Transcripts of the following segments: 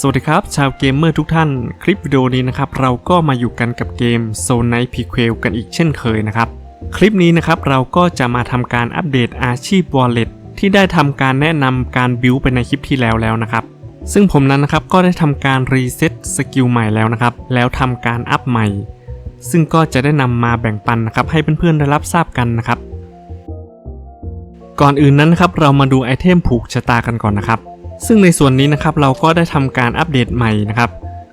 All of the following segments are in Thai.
สวัสดีครับ ชาวเกมเมอร์ทุกท่าน คลิปวิดีโอนี้นะครับ เราก็มาอยู่กันกับเกม s o n i g h t Prequel กันอีกเช่นเคยนะครับ คลิปนี้นะครับเราก็จะมาทำการอัปเดตอาชีพ Wallet ที่ได้ทำการแนะนำการบิวไปในคลิปที่แล้วแล้วนะครับ ซึ่งผมนั้นนะครับก็ได้ทำการรีเซ็ตสกิลใหม่แล้วนะครับ แล้วทำการอัพใหม่ ซึ่งก็จะได้นำมาแบ่งปันนะครับให้เพื่อนๆได้รับทราบกันนะครับ ก่อนอื่นนั้นนะครับเรามาดูไอเทมผูกชะตากันก่อนนะครับ ซึ่งในส่วนนี้นะครับเราก็ได้ทำการอัปเดตใหม่นะครับ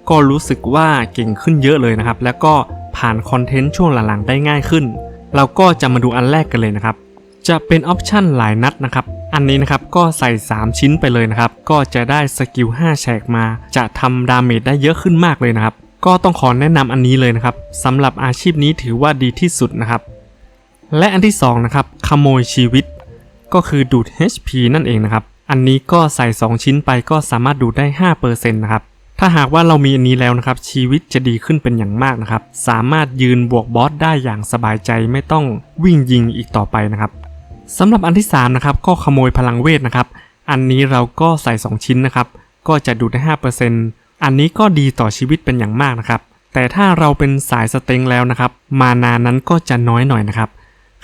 ก็รู้สึกว่าเก่งขึ้นเยอะเลยนะครับ แล้วก็ผ่านคอนเทนต์ช่วงหลังๆได้ง่ายขึ้น เราก็จะมาดูอันแรกกันเลยนะครับ จะเป็นออปชันหลายนัดนะครับ อันนี้นะครับก็ใส่ 3 ชิ้นไปเลยนะครับ ก็จะได้สกิล5แฉกมา จะทำดาเมจได้เยอะขึ้นมากเลยนะครับ ก็ต้องขอแนะนำอันนี้เลยนะครับสำหรับอาชีพนี้ถือว่าดีที่สุดนะครับ และอันที่สองนะครับขโมยชีวิต ก็คือดูด HP นั่นเองนะครับ อันนี้ก็ใส่ 2 ชิ้นไปก็สามารถดูดได้5%นะครับ ถ้าหากว่าเรามีอันนี้แล้วนะครับ ชีวิตจะดีขึ้นเป็นอย่างมากนะครับ สามารถยืนบวกบอสได้อย่างสบายใจไม่ต้องวิ่งยิงอีกต่อไปนะครับสำหรับอันที่3นะครับก็ขโมยพลังเวทนะครับ อันนี้เราก็ใส่ 2 ชิ้นนะครับ ก็จะดูดได้ 5%อันนี้ก็ดีต่อชีวิตเป็นอย่างมากนะครับ แต่ถ้าเราเป็นสายสเต็งแล้วนะครับ มานานั้นก็จะน้อยหน่อยนะครับ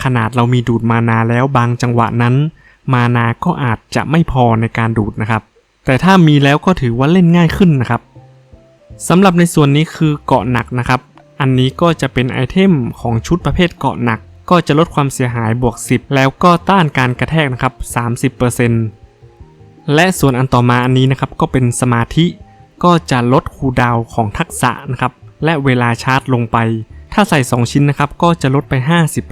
ขนาดเรามีดูดมานาแล้วบางจังหวะนั้น มานาก็อาจจะไม่พอในการดูดนะครับ แต่ถ้ามีแล้วก็ถือว่าเล่นง่ายขึ้นนะครับสำหรับในส่วนนี้คือเกาะหนักนะครับ อันนี้ก็จะเป็นไอเทมของชุดประเภทเกาะหนัก ก็จะลดความเสียหายบวก 10 แล้วก็ต้านการกระแทกนะครับ 30%และส่วนอันต่อมาอันนี้นะครับก็เป็นสมาธิ ก็จะลดคูดาวของทักษะนะครับ และเวลาชาร์จลงไป ถ้าใส่ 2 ชิ้นนะครับก็จะลดไป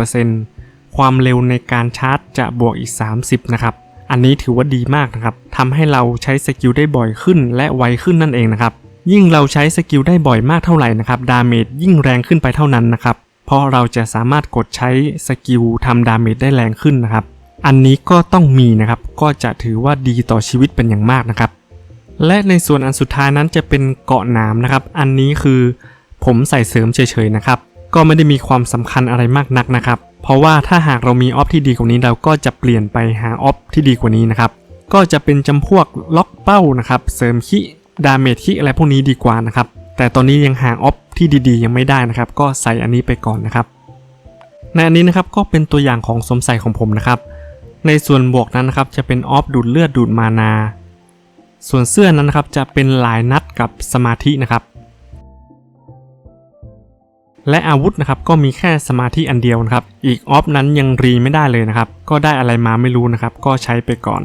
50% ความเร็วในการชาร์จจะบวกอีก 30 นะครับ อันนี้ถือว่าดีมากนะครับทำให้เราใช้สกิลได้บ่อยขึ้นและไวขึ้นนั่นเองนะครับ ยิ่งเราใช้สกิลได้บ่อยมากเท่าไหร่นะครับ ดาเมจยิ่งแรงขึ้นไปเท่านั้นนะครับ เพราะเราจะสามารถกดใช้สกิลทำดาเมจได้แรงขึ้นนะครับ อันนี้ก็ต้องมีนะครับ ก็จะถือว่าดีต่อชีวิตเป็นอย่างมากนะครับ และในส่วนอันสุดท้ายนั้นจะเป็นเกาะหนามนะครับ อันนี้คือผมใส่เสริมเฉยๆนะครับ ก็ไม่ได้มีความสำคัญอะไรมากนักนะครับ เพราะว่าถ้าหากเรามีออฟที่ดีกว่านี้เราก็จะเปลี่ยนไปหาออฟที่ดีกว่านี้นะครับ ก็จะเป็นจำพวกล็อกเป้านะครับเสริมคิดาเมจคิอะไรพวกนี้ดีกว่านะครับ แต่ตอนนี้ยังหาออฟที่ดีๆ ยังไม่ได้นะครับ ก็ใส่อันนี้ไปก่อนนะครับ ในอันนี้นะครับก็เป็นตัวอย่างของสมใส่ของผมนะครับ ในส่วนบวกนั้นนะครับจะเป็นออฟดูดเลือดดูดมานา ส่วนเสื้อนั้นนะครับจะเป็นหลายนัดกับสมาธินะครับ และอาวุธนะครับก็มีแค่สมาธิอันเดียวนะครับ อีกออฟนั้นยังรีไม่ได้เลยนะครับ ก็ได้อะไรมาไม่รู้นะครับ ก็ใช้ไปก่อน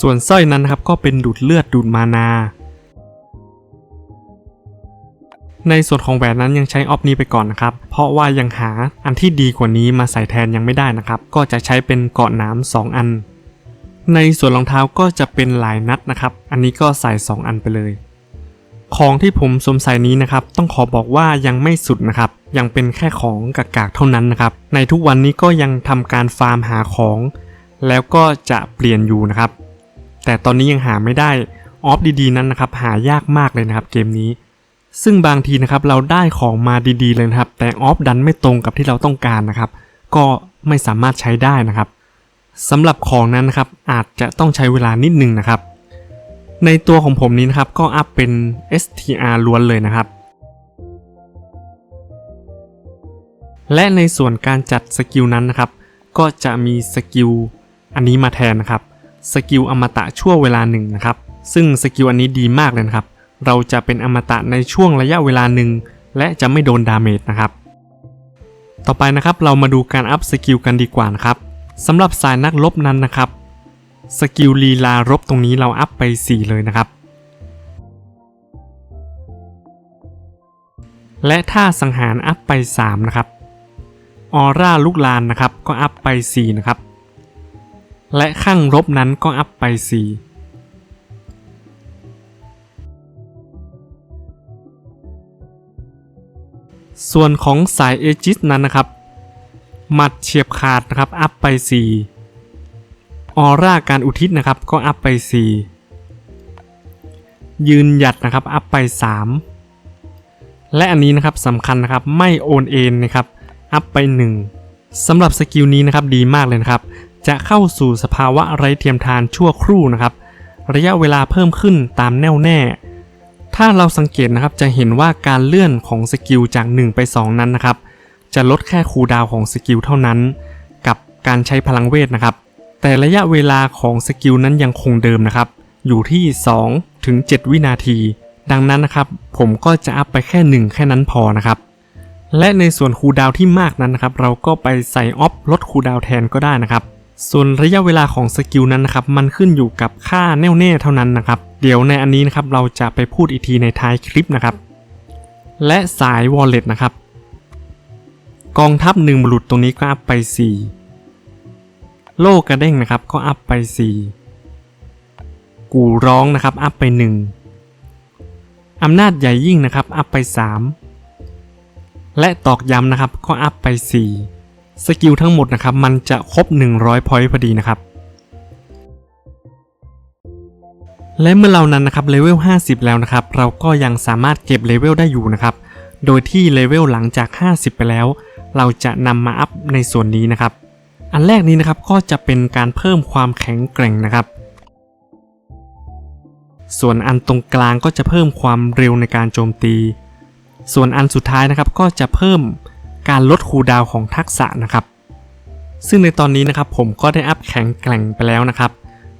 ส่วนสร้อยนั้นนะครับก็เป็นดูดเลือดดูดมานา ในส่วนของแหวนนั้นยังใช้ออฟนี้ไปก่อนนะครับ เพราะว่ายังหาอันที่ดีกว่านี้มาใส่แทนยังไม่ได้นะครับ ก็จะใช้เป็นเกาะน้ำสองอัน ในส่วนรองเท้าก็จะเป็นหลายนัดนะครับ อันนี้ก็ใส่ 2 อันไปเลย ของที่ผมสวมใส่นี้นะครับต้องขอบอกว่ายังไม่สุดนะครับยังเป็นแค่ของกากๆเท่านั้นนะครับในทุกวันนี้ก็ยังทำการฟาร์มหาของ แล้วก็จะเปลี่ยนอยู่นะครับ แต่ตอนนี้ยังหาไม่ได้ออฟดีๆนั้นนะครับหายากมากเลยนะครับเกมนี้ ซึ่งบางทีนะครับเราได้ของมาดีๆเลยนะครับ แต่ออฟดันไม่ตรงกับที่เราต้องการนะครับ ก็ไม่สามารถใช้ได้นะครับสำหรับของนั้นนะครับอาจจะต้องใช้เวลานิดนึงนะครับ ในตัวของผมนี้นะครับก็อัพเป็น STR ล้วนเลยนะครับ และในส่วนการจัดสกิลนั้นนะครับ ก็จะมีสกิลอันนี้มาแทนนะครับ สกิลอมตะชั่วเวลาหนึ่งนะครับ ซึ่งสกิลอันนี้ดีมากเลยนะครับ เราจะเป็นอมตะในช่วงระยะเวลาหนึ่งและจะไม่โดนดาเมจนะครับ ต่อไปนะครับเรามาดูการอัพสกิลกันดีกว่านะครับสำหรับสายนักรบนั้นนะครับ สกิลลีลารบตรงนี้เราอัพไป 4 เลยนะครับ และท่าสังหารอัพไป 3 นะครับ ออร่าลูกลานนะครับก็อัพไป 4 นะครับ และข้างรบนั้นก็อัพไป 4ส่วนของสายเอจิสนั้นนะครับ หมัดเฉียบขาดนะครับ อัพไป 4 ออร่าการอุทิศนะครับก็อัพไป 4 ยืนหยัดนะครับอัพไป 3 และอันนี้นะครับสำคัญนะครับไม่โอนเอ็นนะครับอัพไป 1สำหรับสกิลนี้นะครับดีมากเลยนะครับ จะเข้าสู่สภาวะไร้เทียมทานชั่วครู่นะครับ ระยะเวลาเพิ่มขึ้นตามแน่วแน่ ถ้าเราสังเกตนะครับจะเห็นว่าการเลื่อนของสกิลจาก 1 ไป 2 นั้นนะครับ จะลดแค่คูดาวของสกิลเท่านั้น กับการใช้พลังเวทนะครับ แต่ระยะเวลาของสกิลนั้นยังคงเดิมนะครับ อยู่ที่ 2 ถึง 7 วินาที ดังนั้นนะครับ ผมก็จะอัพไปแค่ 1 แค่นั้นพอนะครับ และในส่วนคูดาวที่มากนั้นนะครับ เราก็ไปใส่ออฟลดคูดาวแทนก็ได้นะครับ ส่วนระยะเวลาของสกิลนั้นนะครับ มันขึ้นอยู่กับค่าแน่วแน่เท่านั้นนะครับ เดี๋ยวในอันนี้นะครับ เราจะไปพูดอีกทีในท้ายคลิปนะครับ และสายวอลเล็ตนะครับ กองทัพหนึ่งบุรุษตรงนี้ก็อัพไป 4 โลกกระเด้งนะครับก็อัพไป 4 กูร้องนะครับอัพไป 1 อำนาจใหญ่ยิ่งนะครับอัพไป 3 และตอกย้ำนะครับก็อัพไป 4 สกิลทั้งหมดนะครับมันจะครบ 100 พอยต์พอดีนะครับ และเมื่อเรานั้นนะครับเลเวล 50 แล้วนะครับ เราก็ยังสามารถเก็บเลเวลได้อยู่นะครับ โดยที่เลเวลหลังจาก 50 ไปแล้ว เราจะนำมาอัพในส่วนนี้นะครับ อันแรกนี้นะครับก็จะเป็นการเพิ่มความแข็งแกร่งนะครับ ส่วนอันตรงกลางก็จะเพิ่มความเร็วในการโจมตี ส่วนอันสุดท้ายนะครับก็จะเพิ่มการลดคูดาวของทักษะนะครับ ซึ่งในตอนนี้นะครับผมก็ได้อัพแข็งแกร่งไปแล้วนะครับ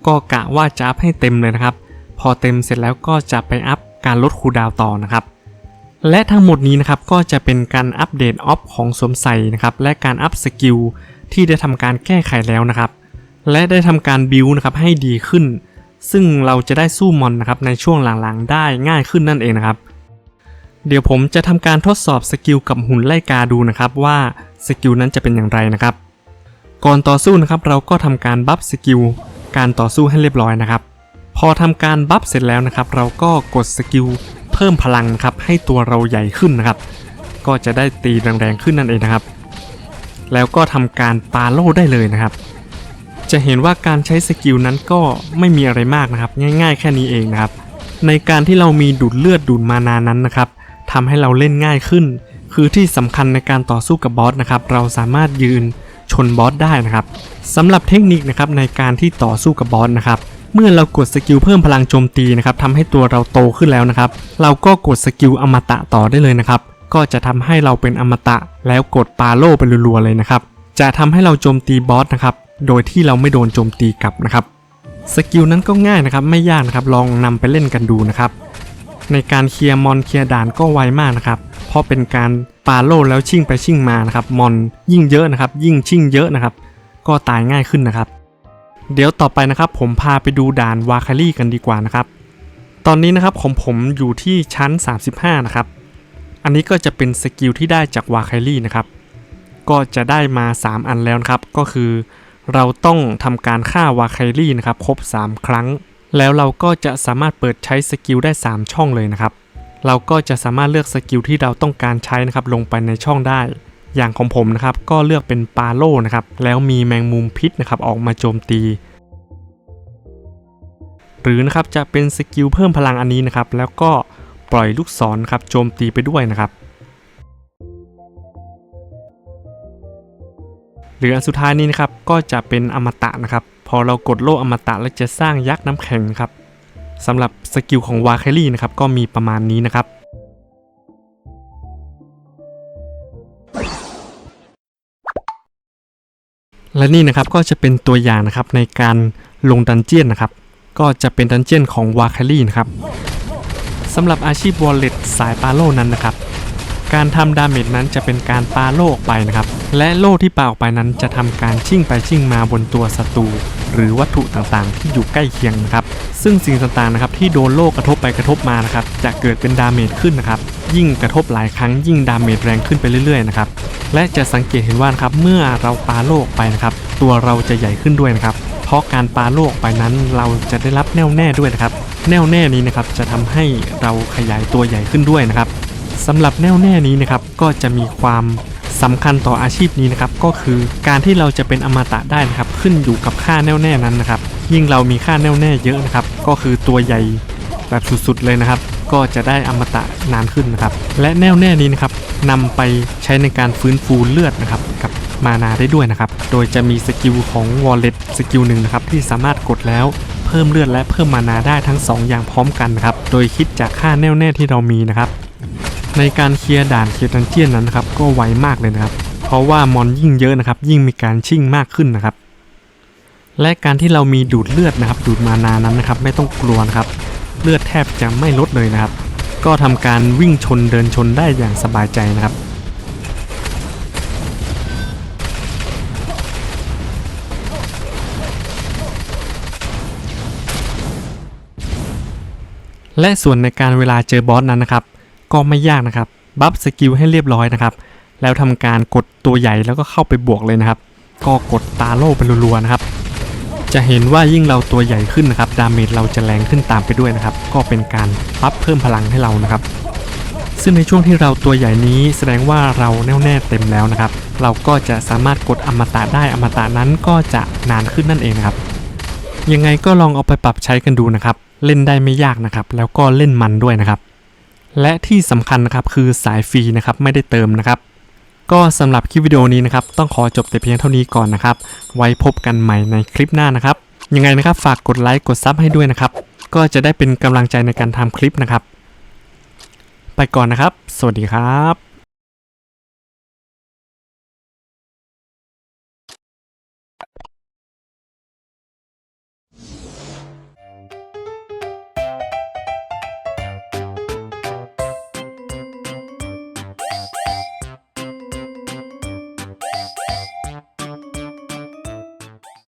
ก็กะว่าจะอัพให้เต็มเลยนะครับ พอเต็มเสร็จแล้วก็จะไปอัพการลดคูดาวต่อนะครับและทั้งหมดนี้นะครับก็จะเป็นการอัปเดตออฟของสวมใส่นะครับและการอัพสกิล ที่ได้ทำการแก้ไขแล้วนะครับ และได้ทำการบิวนะครับให้ดีขึ้น ซึ่งเราจะได้สู้มอนนะครับในช่วงหลังๆ ได้ง่ายขึ้นนั่นเองนะครับ เดี๋ยวผมจะทำการทดสอบสกิลกับหุ่นไล่กาดูนะครับว่าสกิลนั้นจะเป็นอย่างไรนะครับ ก่อนต่อสู้นะครับเราก็ทำการบัฟสกิลการต่อสู้ให้เรียบร้อยนะครับ พอทำการบัฟเสร็จแล้วนะครับ เราก็กดสกิลเพิ่มพลังนะครับให้ตัวเราใหญ่ขึ้นนะครับ ก็จะได้ตีแรงๆขึ้นนั่นเองนะครับ แล้วก็ทำการปาโล่ได้เลยนะครับ จะเห็นว่าการใช้สกิลนั้นก็ไม่มีอะไรมากนะครับ ง่าย ๆ แค่นี้เองนะครับ ในการที่เรามีดูดเลือดดูดมานานั้นนะครับทำให้เราเล่นง่ายขึ้น คือที่สำคัญในการต่อสู้กับบอสนะครับ เราสามารถยืนชนบอสได้นะครับสำหรับเทคนิคนะครับในการที่ต่อสู้กับบอสนะครับเมื่อเรากดสกิลเพิ่มพลังโจมตีนะครับทำให้ตัวเราโตขึ้นแล้วนะครับ เราก็กดสกิลอมตะต่อได้เลยนะครับ ก็จะทำให้เราเป็นอมตะ แล้วกดปาโล่ไปรัวๆเลยนะครับ จะทำให้เราโจมตีบอสนะครับ โดยที่เราไม่โดนโจมตีกลับนะครับ สกิลนั้นก็ง่ายนะครับ ไม่ยากนะครับ ลองนำไปเล่นกันดูนะครับ ในการเคลียร์มอนเคลียร์ด่านก็ไวมากนะครับ เพราะเป็นการปาโล่แล้วชิ่งไปชิ่งมานะครับ มอนยิ่งเยอะนะครับ ยิ่งชิ่งเยอะนะครับ ก็ตายง่ายขึ้นนะครับ เดี๋ยวต่อไปนะครับผมพาไปดูด่านวาคารี่กันดีกว่านะครับ ตอนนี้นะครับของผมอยู่ที่ชั้น 35 นะครับ อันนี้ก็จะเป็นสกิลที่ได้จากวาคารี่นะครับ ก็จะได้มา 3 อันแล้วครับ ก็คือเราต้องทำการฆ่าวาคารี่นะครับครบ 3 ครั้ง แล้วเราก็จะสามารถเปิดใช้สกิลได้ 3 ช่องเลยนะครับ เราก็จะสามารถเลือกสกิลที่เราต้องการใช้นะครับลงไปในช่องได้ อย่างของผมนะครับก็เลือกเป็นปาโลนะครับ แล้วมีแมงมุมพิษนะครับออกมาโจมตี หรือนะครับจะเป็นสกิลเพิ่มพลังอันนี้นะครับ แล้วก็ ปล่อยลูกศรครับโจมตีไปด้วยนะครับหรืออันสุดท้ายนี้นะครับก็จะเป็นอมตะนะครับ พอเรากดโล่อมตะแล้วจะสร้างยักษ์น้ำแข็งครับสำหรับสกิลของวาเคลลี่นะครับก็มีประมาณนี้นะครับและนี่นะครับก็จะเป็นตัวอย่างนะครับในการลงดันเจียนนะครับ ก็จะเป็นดันเจียนของวาคลลี่นะครับำหรับอาชีพวอลเล็ตสายปาโลนั้นนะครับ การทำดาเมจนั้นจะเป็นการปาโลออกไปนะครับ และโล่ที่ปาออกไปนั้นจะทำการชิ่งไปชิ่งมาบนตัวศัตรูหรือวัตถุต่างๆ ที่อยู่ใกล้เคียงนะครับ ซึ่งสิ่งต่างๆนะครับที่โดนโล่กระทบไปกระทบมานะครับ จะเกิดเป็นดาเมจขึ้นนะครับ ยิ่งกระทบหลายครั้งยิ่งดาเมจแรงขึ้นไปเรื่อยๆนะครับ และจะสังเกตเห็นว่านะครับเมื่อเราปาโลออกไปนะครับ ตัวเราจะใหญ่ขึ้นด้วยนะครับ เพราะการปาโลออกไปนั้นเราจะได้รับแน่วแน่ด้วยนะครับ แน่วแน่นี้นะครับจะทำให้เราขยายตัวใหญ่ขึ้นด้วยนะครับสำหรับแน่วแน่นี้นะครับก็จะมีความสำคัญต่ออาชีพนี้นะครับก็คือการที่เราจะเป็นอมตะได้นะครับขึ้นอยู่กับค่าแน่วแน่นั้นนะครับยิ่งเรามีค่าแน่วแน่เยอะนะครับก็คือตัวใหญ่แบบสุดๆเลยนะครับ ก็จะได้อมตะนานขึ้นนะครับ และแน่วแน่นี้นะครับนำไปใช้ในการฟื้นฟูเลือดนะครับกับมานาได้ด้วยนะครับ โดยจะมีสกิลของ Wallet สกิลหนึ่งนะครับที่สามารถกดแล้ว เพิ่มเลือดและเพิ่มมานาได้ทั้ง 2 อย่างพร้อมกันครับ โดยคิดจากค่าแน่วแน่ที่เรามีนะครับ ในการเคลียร์ด่านเคลียร์ดันเจียนนั้นครับก็ไวมากเลยนะครับ เพราะว่ามอนยิ่งเยอะนะครับ ยิ่งมีการชิ่งมากขึ้นนะครับ และการที่เรามีดูดเลือดนะครับ ดูดมานานั้นนะครับ ไม่ต้องกลัวนะครับ เลือดแทบจะไม่ลดเลยนะครับ ก็ทำการวิ่งชนเดินชนได้อย่างสบายใจนะครับ และส่วนในการเวลาเจอบอสนั้นนะครับ ก็ไม่ยากนะครับ บัฟสกิลให้เรียบร้อยนะครับ แล้วทำการกดตัวใหญ่แล้วก็เข้าไปบวกเลยนะครับ ก็กดตาโล่ไปรัวๆนะครับ จะเห็นว่ายิ่งเราตัวใหญ่ขึ้นนะครับ ดาเมจเราจะแรงขึ้นตามไปด้วยนะครับ ก็เป็นการบัฟเพิ่มพลังให้เรานะครับ ซึ่งในช่วงที่เราตัวใหญ่นี้แสดงว่าเราแน่วแน่เต็มแล้วนะครับ เราก็จะสามารถกดอมตะได้อมตะนั้นก็จะนานขึ้นนั่นเองนะครับ ยังไงก็ลองเอาไปปรับใช้กันดูนะครับ เล่นได้ไม่ยากนะครับ แล้วก็เล่นมันด้วยนะครับ และที่สำคัญนะครับคือสายฟรีนะครับไม่ได้เติมนะครับ ก็สำหรับคลิปวิดีโอนี้นะครับ ต้องขอจบแต่เพียงเท่านี้ก่อนนะครับ ไว้พบกันใหม่ในคลิปหน้านะครับ ยังไงนะครับฝากกดไลค์กดซับให้ด้วยนะครับ ก็จะได้เป็นกำลังใจในการทำคลิปนะครับ ไปก่อนนะครับ สวัสดีครับ